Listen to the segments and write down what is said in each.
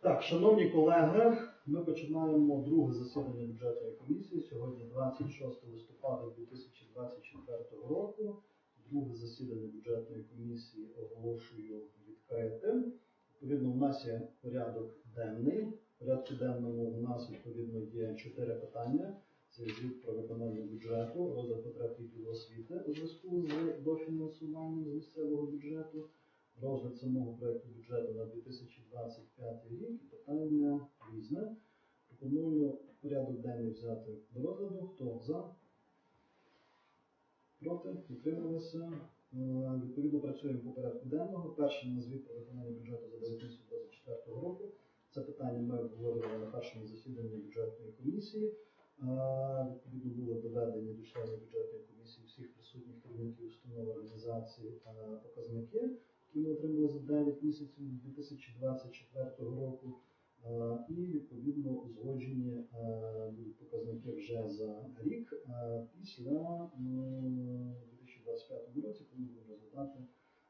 Так, шановні колеги, ми починаємо друге засідання бюджетної комісії. Сьогодні 26 листопада 2024 року. Друге засідання бюджетної комісії оголошую відкритим. Відповідно, у нас є порядок денний. В порядку денному у нас відповідно є чотири питання. Це звіт про виконання бюджету, розгляд потреб освіти у зв'язку з дофінансуванням з місцевого бюджету, розгляд самого проекту бюджету на 2025 рік питання різне. Пропоную порядок денний взяти до розгляду. Хто за? Проти? Утрималися? Е, Відповідно, працюємо по порядку денного. Перший на звіт про виконання бюджету за 2024 року. Це питання ми обговорювали на першому засіданні бюджетної комісії. Е, Відповідно, було доведені до членів бюджетної комісії всіх присутніх керівників установ організацій е, показники, які отримали за 9 місяців 2024 року. Е, І відповідно узгоджені е, показники вже за рік е, після 2025 році, коли ми будемо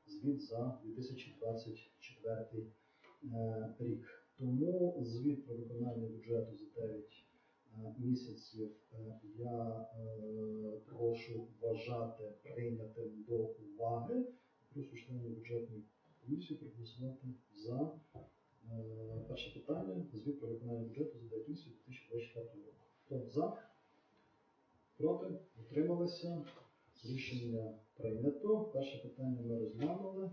звіт за 2024 е, рік. Тому звіт про виконання бюджету за 9 е, місяців я прошу вважати прийнятим до уваги. Прошу бюджетної комісії проголосувати за е, перше питання звіт про виконання бюджету за 2024 року. Хто за? Проти? Утрималися? Рішення прийнято. Перше питання ми розглянули.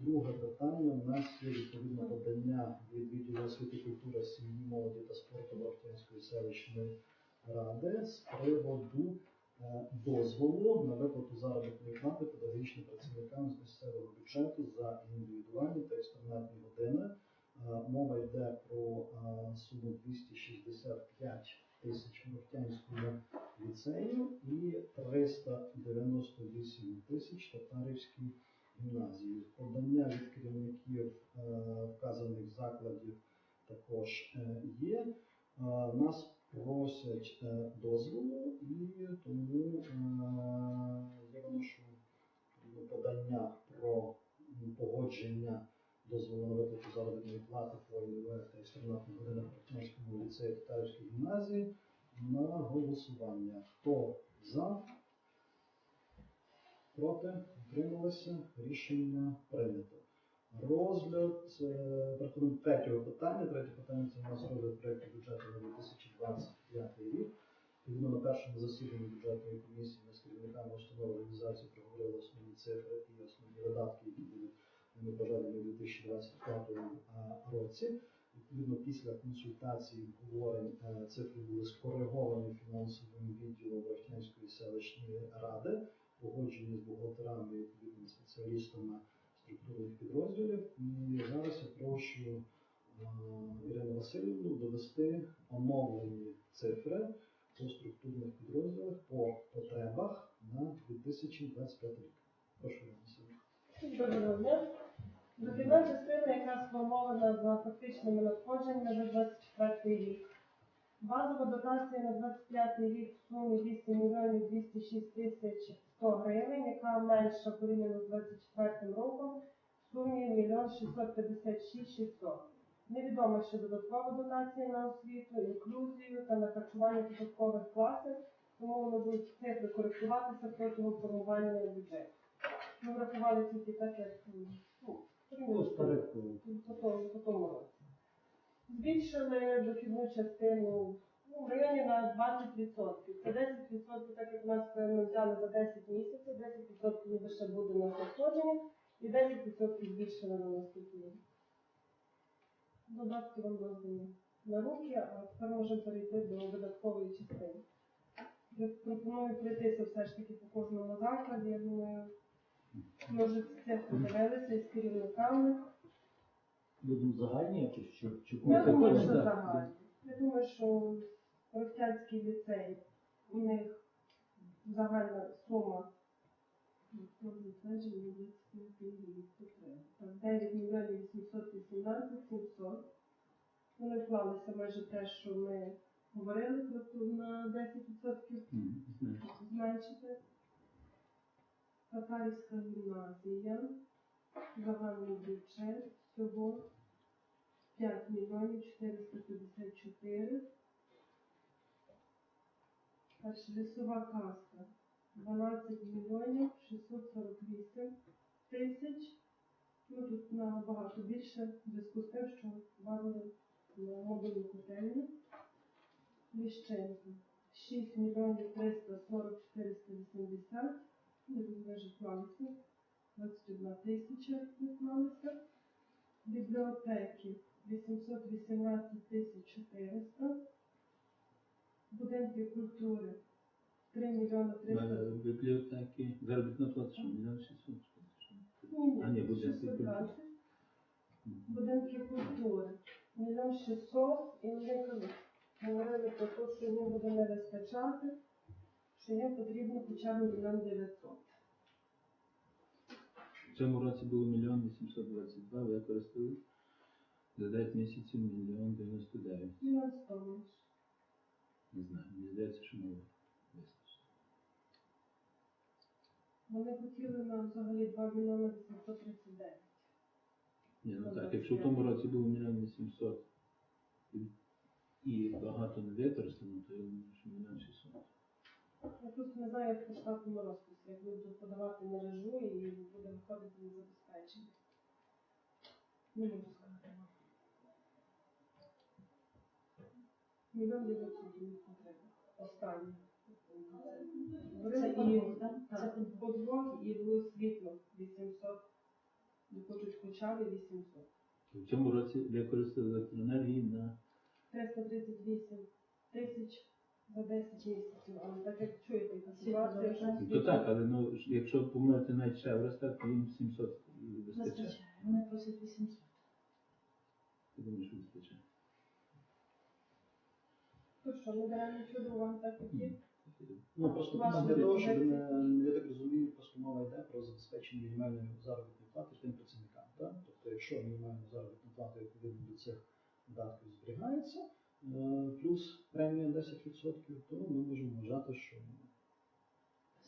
Друге питання у нас є відповідне подання від відділу освіти, культури, сім'ї, молоді та спорту Бахтянської селищної ради з приводу дозволу на виплату заробітної плати педагогічним працівникам з місцевого бюджету за індивідуальні та екстернатні години. Е, Мова йде про е, суму 265 тисяч в ліцею і 398 тисяч Татарівській гімназії. Подання від керівників е, вказаних закладів також е, є. Е, Нас просять е, дозволу і тому е, я вношу подання про погодження дозволу на виплату заробітної плати по ІВ та екстернатних годинах Партнерському ліцею Татарівської гімназії на голосування. Хто за? Проти? Утрималися? Рішення прийнято. Розгляд е, переходимо до третього питання. Третє питання це у нас розгляд проєкту бюджету на 2025 рік. Відповідно на першому засіданні бюджетної комісії ми з керівниками установ організації проговорили основні цифри і основні видатки, які будуть ними пожежені у 2025 році. Відповідно, після консультацій, обговорень е, цифри були скориговані фінансовим відділом Вахтянської селищної ради, погоджені з бухгалтерами і відповідними спеціалістами структурних підрозділів. І зараз я прошу е, Ірину Васильівну довести оновлені цифри по структурних підрозділах по потребах на 2025 рік. Прошу. Доброго дня. Дохідна частина, яка сформована за фактичними надходженнями за 24 рік. Базова дотація на 25 рік в сумі 200 мільйонів 206 тисяч 100 гривень, яка менша порівняно з 24 роком в сумі 1 656 600. Невідомо, що додаткова дотація на освіту, інклюзію та на харчування додаткових класів, тому вони будуть цифри коректуватися протягом формування бюджету. Ми врахували тільки так, як ну, Ну, по тому році. Збільшили дохідну частину ну, в районі на 20%. Це 10%, так як нас е, ми взяли за 10 місяців, 10% лише буде на надходження і 10% збільшили на наступні. Додатки вам роздані на руки, а тепер можемо перейти до видаткової частини. Я пропоную пройтися все ж таки по кожному закладі. Я думаю, може це подивилися із керівниками. Будемо загальні якось чи, чи Я думаю, що загально. Я думаю, що Ростянський ліцей, у них загальна сума ну, 9 мільйонів 818 700. Вони вклалися майже те, що ми говорили, просто на 10% Мгм, знаєш. зменшити. Татарська гімназія, загальний бюджет всього 5 мільйонів 454. Перше, лісова каска 12 мільйонів 648 тисяч. Ну тут набагато більше в зв'язку з тим, що бавили на мобільну котельню. Ліщенко 6 мільйонів 340 480. Ну, тут вже житлалися. 21 тисяча відклалися. Бібліотеки 818 тисяч 400. Будинки культури 3 мільйони 300. Е, Бібліотеки, заробітна плата, що мільйон шістсот. Ні, А, ні, ні, будинки 620. Будинки культури. Мільйон 600 і вони кажуть, говорили про те, що їм буде не вистачати, що їм потрібно хоча б мільйон 900. Цьому році було мільйон 822, використали за 9 місяців мільйон 99. Мільйон 100. Не знаю, мені здається, що мало вистачить. Вони хотіли нам взагалі 2 мільйони 839. Ні, ну так, якщо в тому році було мільйон 800 і- і багато не використано, то я думаю, що мільйон 600. Просто не знаю, як по штатному розписі, як буду подавати мережу і буде виходити на забезпечення. Не можу сказати. Мільйон їм потреба. Останнє. Це і так, подвох і було світло 800. Не хочуть хоча б 800. В цьому році використали електроенергії на 338 тисяч за 10 місяців. Але так як чуєте, яка ситуація, Ну, то так, але ну, ж- якщо помилити навіть ще в Ростат, то їм 700 вистачає. Вистачає. Вони просять 800. Я думаю, що вистачає. То що, ми беремо нічого вам так є? Ну просто для того, щоб не, я так розумію, просто мова йде про забезпечення мінімальної заробітної плати тим працівникам. Так? Тобто, якщо мінімальна заробітна плата відповідно до цих видатків зберігається, плюс премія 10%, то ми можемо вважати, що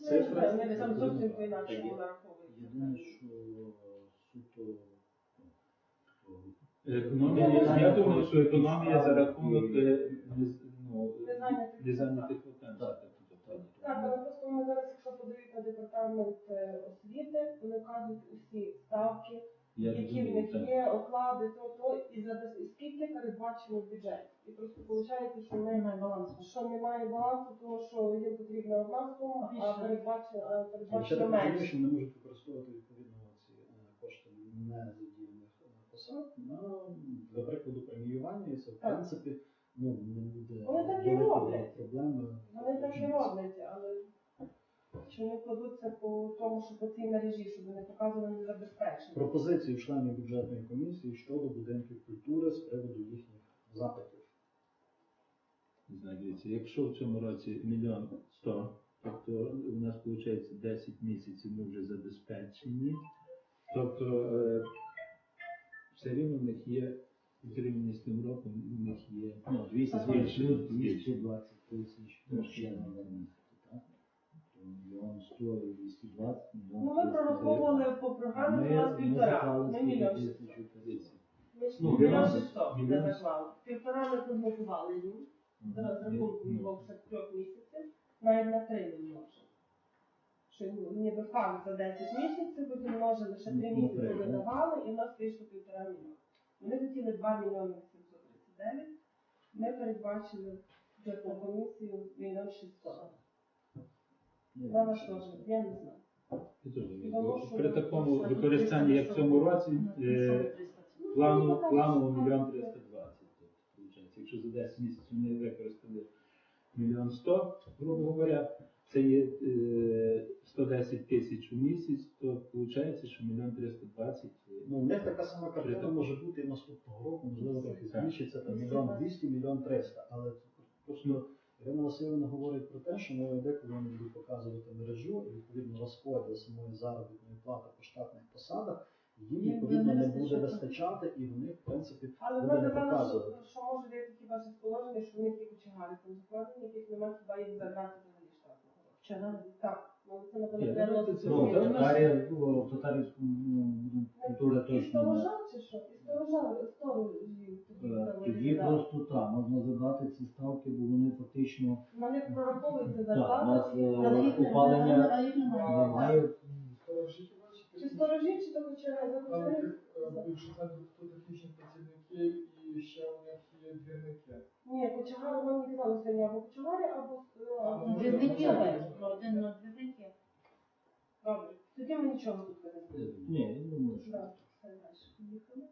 Ну, не цифра Ми там зовсім по-інакшому Є. нараховуємо. Я думаю, що суто економія, я, я думаю, що економія за рахунок е, не- ну, Незайнятих незайнятих. Так, але просто ми зараз, якщо на департамент е, освіти, вони кажуть усі ставки, які в них так. є, оклади, то, то, і, і скільки передбачено в бюджеті. І просто виходить, що Немає балансу. що немає балансу, тому що їм потрібна одна сума, а передбачено, а передбачено так менше. що вони можуть використовувати відповідно ці е, кошти незадіяних е, посад на, для прикладу, преміювання, і це в принципі ну, не буде Вони так і роблять. проблеми. Вони так і роблять, але чи не кладуться по тому, що по цій мережі, щоб не показували незабезпечення. Пропозиції членів бюджетної комісії щодо будинків культури з приводу їхніх запитів. Дивіться, якщо в цьому році мільйон сто, тобто у нас виходить 10 місяців ми вже забезпечені, тобто е, все рівно в них є з тим роком, в них є ну, 200 Більше, більше, 220 тисяч. Мільйон 100 і 220, мільйон Ну, ми 300. прораховували по програмі, у нас півтора, ми мільйон шістсот. Дивіться, Ми ж Ну, мільйон мільйон- шістсот не мільйон- заклали. Півтора ми прогнозували їм, за рахунку його ще трьох місяців, навіть на три не може. Що ну, ніби факт за 10 місяців, потім множили ще 3 Ну, місяці три, да. додавали, і в нас вийшло півтора мільйона. Вони хотіли 2 мільйони 739, ми передбачили бюджетну комісію мільйон 600. На ваш розгляд, я не знаю. не при такому використанні, як в цьому році, Ну, е, що 300? Ну, Плану, ну, мільйон так. 320. Тобто, виходить. Якщо за 10 місяців ми використали мільйон 100, грубо говоря, це є е, 110 тисяч у місяць, то виходить, що мільйон 320. е, Ну, них така сама картина При- може бути і наступного року, можливо, трохи збільшиться там мільйон 200, мільйон 300. Але просто Ірина Васильівна говорить про те, що мова йде, коли будуть показувати мережу, і відповідно розподіл самої заробітної плати по штатних посадах, їм відповідно не буде вистачати. і вони, в принципі, Але буде не показувати. що, що може бути хіба що положення, що в них є кочегари там закладені, яких немає хіба їх забрати взагалі штатного. Вчора. Так, ну ну, це- Ну, І точно. сторожа чи що? І сторожа, сторожі, Тоді да. просто так, можна задати ці ставки, бо вони фактично Вони прораховуються прораховується так, у нас е, не- опалення але їх немає. немає. Сторожі ваші Чи сторожі, чи то кочегарі? За кочегарі? більше центру технічні працівники і ще у них є двірники. Ні, кочегару нам не казали сьогодні або кочегарі, або... е, А, Ну, Двірники обов'язково, один на двірники. Добре, тоді ми нічого тут не знаємо. Ні, я думаю, що Так, все далі поїхали.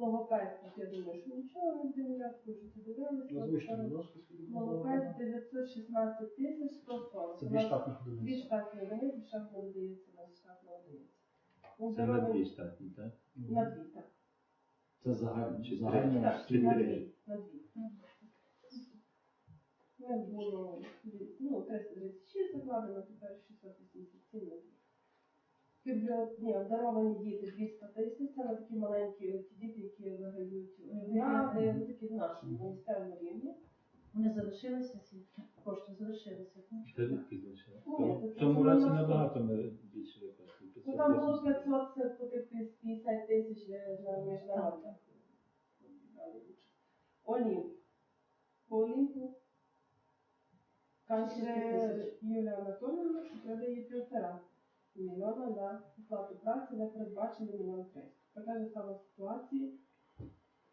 Логопед, я думаю, що нічого не дивляться, тому що це дивилися. Озвучте, будь ласка, скільки було Логопед 916 тисяч 140. Це У дві нас штатних Дві одиниці. штатні одиниці, штат не надається на штатну одиницю. Ну, Це на дві штатні, так? На дві, так. це загально. Чи загально Так, на дві, на дві. У було ну, 336 закладено, тепер 687 на дві. Ні, обдаровані діти 200 тисяч, це на такі маленькі ті діти, які виграють олімпіади, ну, такі в нашому місцевому рівні. Вони залишилися свідки, кошти залишилися. так? Та звідки залишили? Ні, В цьому році набагато ми більше використали. Ну там було 500, це по тих 50 тисяч е, на міжнародних. Олімп. По Олімпу каже Юлія Анатолійовна, що треба її півтора мільйона на оплату праці, де передбачено мільйон триста. Така ж сама ситуація,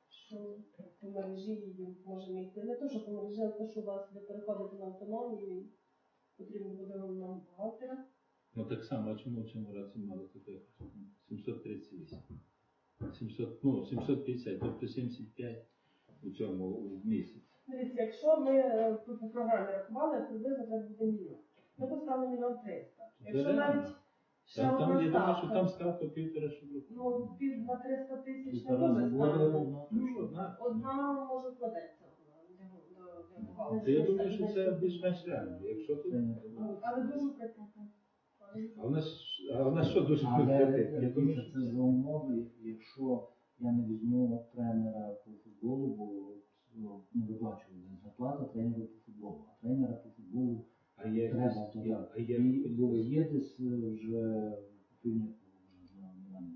що по мережі її може йти. Не то, що по мережі, а те, що у вас буде переходити на автономію, і потрібно буде головного бухгалтера. Ну так само, а чому в цьому році мало таких? 738. 700, ну, 750, тобто 75 у цьому в місяць. Дивіться, якщо ми е, по по програмі рахували, приблизно треба буде мільйон. Ми поставили мільйон триста. Якщо навіть Там, там, я думаю, що там ставка півтора щоб ну, пів на 300 тисяч не Півтора буде, ставка. ну, Ну, одна. Одна може до бухгалтера. Та я думаю, що це більш-менш реально. Якщо тут... Ну, Але дуже прикрутно. А в нас, а в нас що дуже Але? Я думаю, це за умови, якщо я не візьму тренера по футболу, бо ну, не виплачується зарплата тренеру по футболу, а тренера по футболу А є треба якісь- то є- а є бо є десь е, вже пильник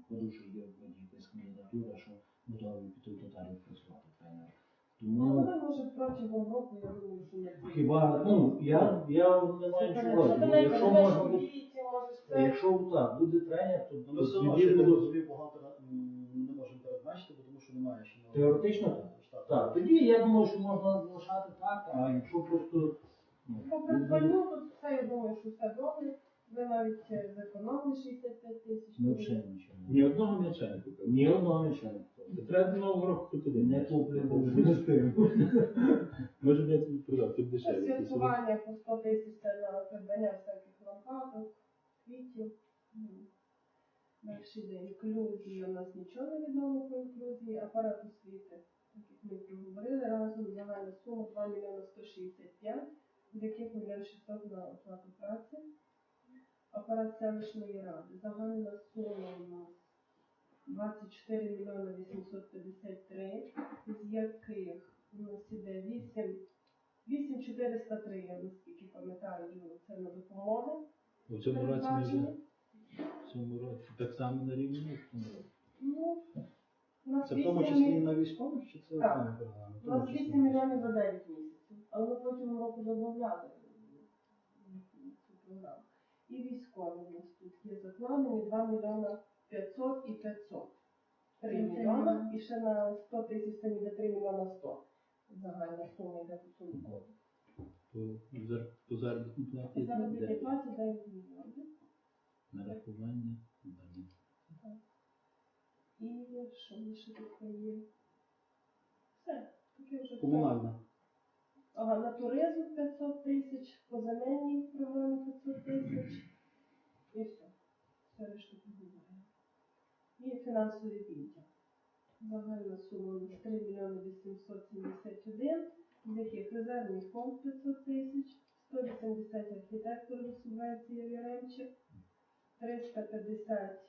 ходу, що є вроді якась кандидатура, що готові піти в Татарію працювати тренера. Ну, Тому може протягом року, я думаю, що не хіба ну я, я не маю Це чого. ти бо Якщо можна буде, якщо так буде тренер, то Ну, Ми все одно тоді ще буде- собі бухгалтера м, не можемо передбачити, бо тому що немає ще на Теоретично так. штату. Так, тоді я думаю, що можна залишати так, а якщо просто ну, По тут все, я думаю, що все добре. Ви навіть е, зекономили 65 тисяч. ми взагалі нічого ні одного м'яча не купили. ні одного нічого не купили. Це Треба до нового року один. Не м'яч. куплено вже не встигну. Може би продав, тут Це дешевле. святкування по 100 тисяч це на придбання всяких лампадок, квітів. М. Далі йде інклюзія. У нас нічого не відомо про інклюзії. Апарат освіти, так як ми проговорили, разом загальна сума 2 мільйони 165, з яких мільйон 600 на оплату праці. Апарат селищної ради. Загальна сума у нас 24 мільйони 853, з яких у нас іде 8 8403, я наскільки пам'ятаю, це на допомоги. У цьому році ми передбачені. вже в цьому році так само на рівні. Ну, у нас Це в тому 8 числі і на військових, чи це Так. окрема програма? У нас 8 мільйонів за 9 місяців, але ми протягом року додавали цю програму. І військові у нас тут є закладені 2 мільйона 500 і 500. 3 Три мільйона і ще на 100 тисяч це ніде 3 мільйона 100. Загальна сума йде по цьому коду. По, заробітній платі Заробітні де? платі 9 мільйонів. нарахування. далі. І що ми ще таке є? Все, таке вже все. Комунальна. Ага, на туризм 500 тисяч, по земельній програмі 500 тисяч. І все. Все решта побуває. І фінансові відділ. Загальна сума 3 мільйони 871, з яких резервний фонд 500 тисяч, 180 архітекторів субвенції Яремчик, 350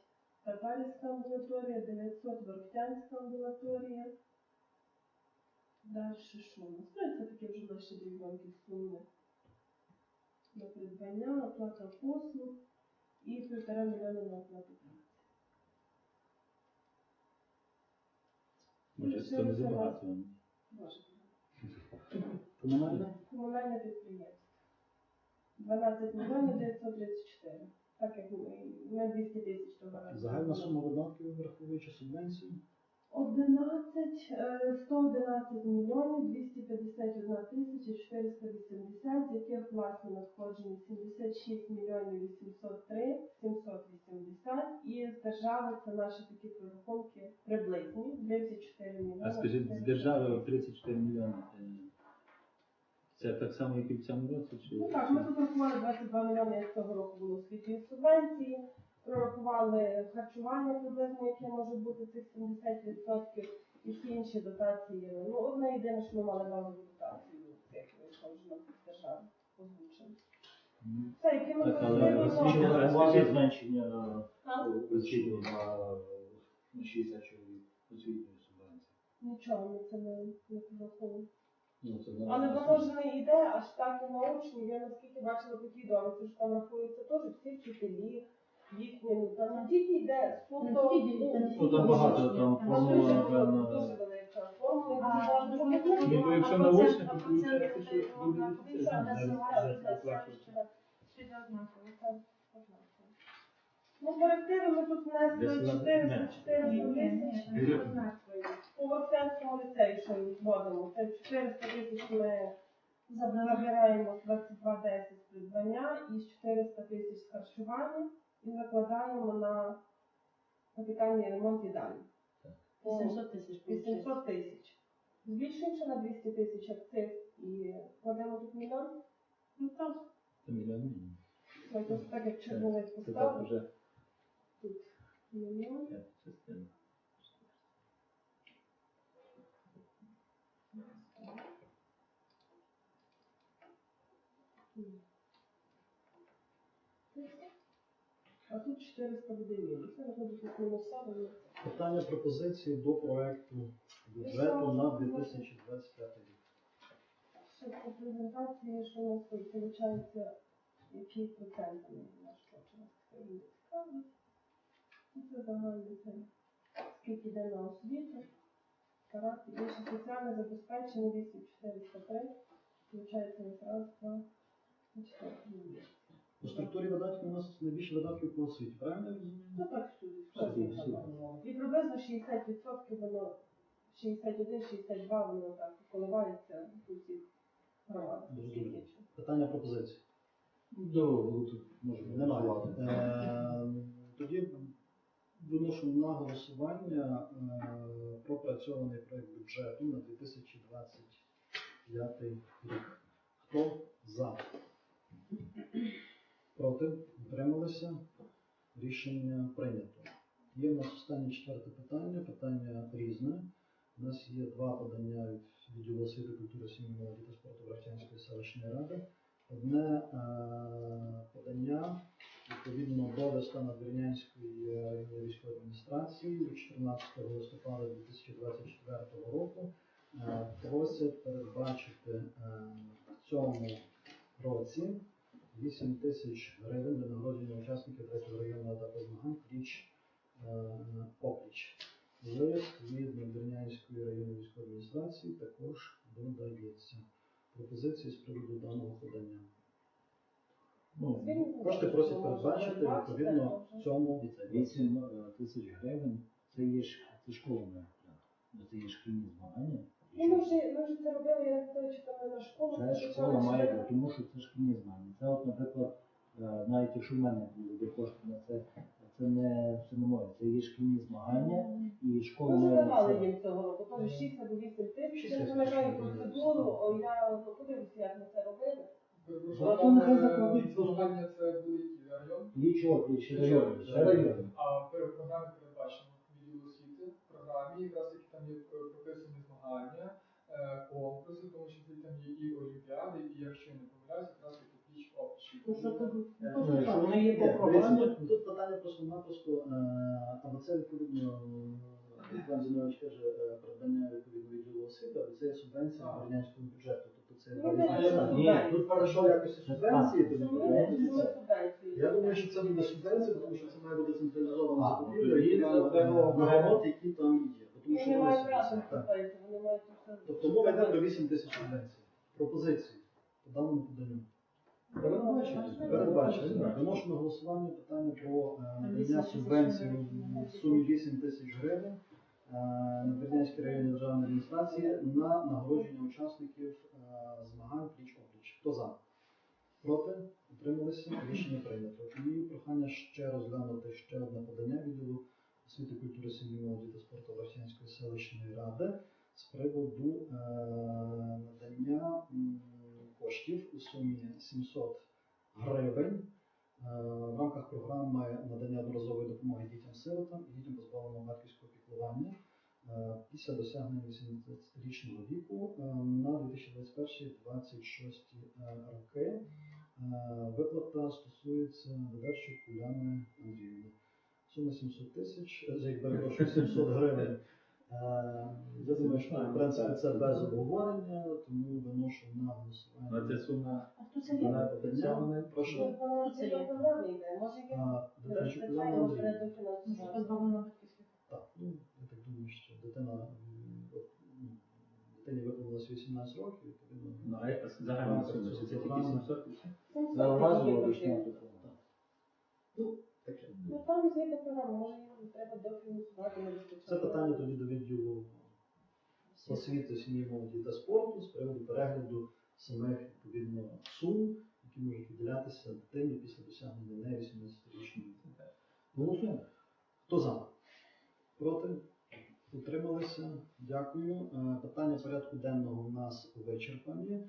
Татарська амбулаторія, 900 Ворохтянська амбулаторія. Далі що у нас? Ну, це такі вже наші дрібненькі суми. На придбання, оплата послуг і півтора мільйона на оплату праці. Це не забагато. Комунальне? Комунальне підприємство. 12 мільйонів 934. Так як ми, ми 200 тисяч разу. Загальна сума видатків, враховуючи субвенції. 11, е, 111 мільйонів 251 тисяча 480, з яких власні надходження 76 мільйонів 803 780 і з держави це наші такі прорахунки приблизні 34 мільйони. А скажіть, з держави 34 мільйони. е, Це так само, як і в цьому році? Чи... Ну так, ми тут рахували 22 мільйони, як цього року було освітньої субвенції, прорахували харчування приблизно, яке може бути цих 70%, і всі інші дотації. Ну, одне єдине, що ми мали базову дотацію, вийшло вже нам з держави озвучено. М, Це, які ми Так, але просили, освітлення- ну, зменшення на на 60 чоловік освітньої субвенції. нічого ми це не, не. Ну, це Але воно ж не йде аж так і научні. Я наскільки бачила по тій довідці, що там рахується теж всі вчителі, ну там не тільки йде суто. Там багато, там формула, дуже, напевно. дуже велика формула. Ну, якщо на процент- то виходить, що буде. Ну, корективи ми тут внесли Десь на- 400 не. 400 Ні, ні, тисяч. ні. По Вовцянському ліцеї, що ми вводимо, це 400 тисяч ми. Забираємо з 2210 придбання і 400 тисяч з харчування і закладаємо на капітальний ремонт їдальні. По 800 тисяч. 800 тисяч. Збільшуємо на 200 тисяч акциз і кладемо тут мільйон. Ну так. Це мільйон. Якось так як червоний Це так поставили. вже Тут мільйон. п'ята частина. А тут 400 буде мінус. Це виходить тут мінусове. Питання пропозиції до проекту бюджету на 2025 рік. Ще по презентації, що у нас виходить, які проценти на що чи нас це буде цікавить. І це загальний це скільки йде на освіту, характер, інше соціальне забезпечення 8403, виходить якраз на 4 мільйони. У структурі видатків у нас найбільше видатків по освіті, правильно я розумію? Ну так всюди. І приблизно 60% воно 61-62 воно так коливається у всіх громадах. Питання пропозиції. До, тут можемо Немає. Е, Тоді виношу на голосування е, пропрацьований проект бюджету на 2025 рік. Хто за? Проти? Утрималися? Рішення прийнято. Є у нас останнє четверте питання, питання різне. У нас є два подання від відділу освіти, культури, сім'ї, молоді та спорту Врахтянської селищної ради. Одне е, подання відповідно до листа Надвірнянської військової адміністрації від 14 листопада 2024 року е, просять передбачити е, в цьому році 8 тисяч гривень для нагородження учасників третього районного етапу змагань пліч е, опліч. Лист від Надвірнянської районної військової адміністрації також додається. Пропозиції з приводу даного подання. Ну, Кошти просять передбачити відповідно цьому. 8 е, тисяч гривень це є це школа це є шкільні змагання. Ну, ми вже, ми вже це робили, я не не на школу. Це школа має бути, тому що це шкільні змагання. Це от, наприклад, е, навіть якщо в мене були кошти на це, це не, це не моє, це є шкільні змагання і школа Ми має на задавали їм цього року, теж 6 або 8 тисяч. Шість Я я процедуру, о, я ну, подивлюся, як ми це робили. Зато нехай закладуть. Змагання це великий район, Нічого, ще район, ще район. а в програмі передбачено відділ освіти. В програмі якраз таки там є е, змагання, е, конкурси, тому що там є і олімпіади, і якщо я не помиляюся, якраз таки пліч оптичі. Ну, що тут? Ну, вони є по програмі, тут, питання просто-напросто, е, або це відповідно, е, Іван Зінович каже, е, придбання відповідно відділу освіти, або це є субвенція Так. Бюджету. Тобто це Ну. Ні, тут хорошо якось субвенції, субвенції. Я думаю, що це буде субвенція, тому що це має бути централізована закупівля е, нагород, які там є. Тому що Вони мають вони мають. Тобто мова йде про 8 тисяч субвенцій. Пропозиції по даному поданню. Передбачено. Передбачено. Виношу на голосування питання про е, надання субвенції в сумі 8 тисяч гривень е, на Бердянській районній державній адміністрації на нагородження учасників е, змагань пліч-опліч. Хто за? Проти? Утрималися? Рішення прийнято. І прохання ще розглянути ще одне подання відділу освіти, культури, сім'ї, молоді та спорту селищної ради з приводу е, надання коштів у сумі 700 гривень е, в рамках програми надання одноразової допомоги дітям-сиротам і дітям позбавленого батьківського піклування е, після досягнення 18-річного віку на 2021-2026 роки. Виплата стосується Ведерчук Уляни Андріївни. Сума 700 тисяч, е, як 700 гривень. Я думаю, що в принципі це без обговорення, тому виношу на голосування. Але А хто це є? Дане подання. Прошу. Це є програми йде, може А. Позбавлено батьківських. Так, ну я так думаю, що дитина м, от, ну, дитині виповнилось 18 років, відповідно. ну, а загальна сума, чи це тільки 700 і все? Зауважували. Ну, таке. Ну там згідно програми, може їм треба дофінансувати, вистачає. Це питання тоді до відділу освіти, сім'ї, молоді та спорту з приводу перегляду самих відповідно сум, які можуть виділятися дитині після досягнення не 18-річної віку. Голосуємо. Хто за? Проти? Утрималися? Дякую. Е, Питання порядку денного у нас вичерпані. Е,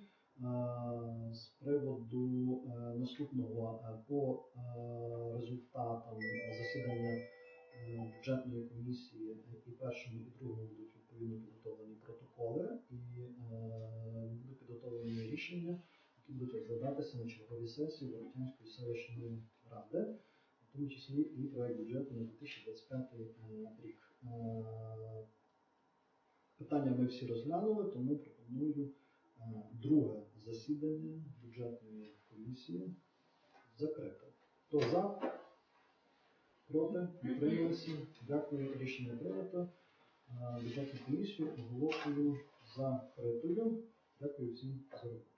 З приводу е, наступного по бюджетної комісії і першому, і другому будуть відповідно підготовлені протоколи і е, будуть підготовлені рішення, які будуть розглядатися на черговій сесії Воротянської селищної ради, в тому числі і проект бюджету на 2025 рік. Е, Питання ми всі розглянули, тому пропоную е, друге засідання бюджетної комісії закрите. Хто за? Проти? Утрималися? Дякую. Рішення прийнято. Бюджетну комісію оголошую закритою. Дякую всім за роботу.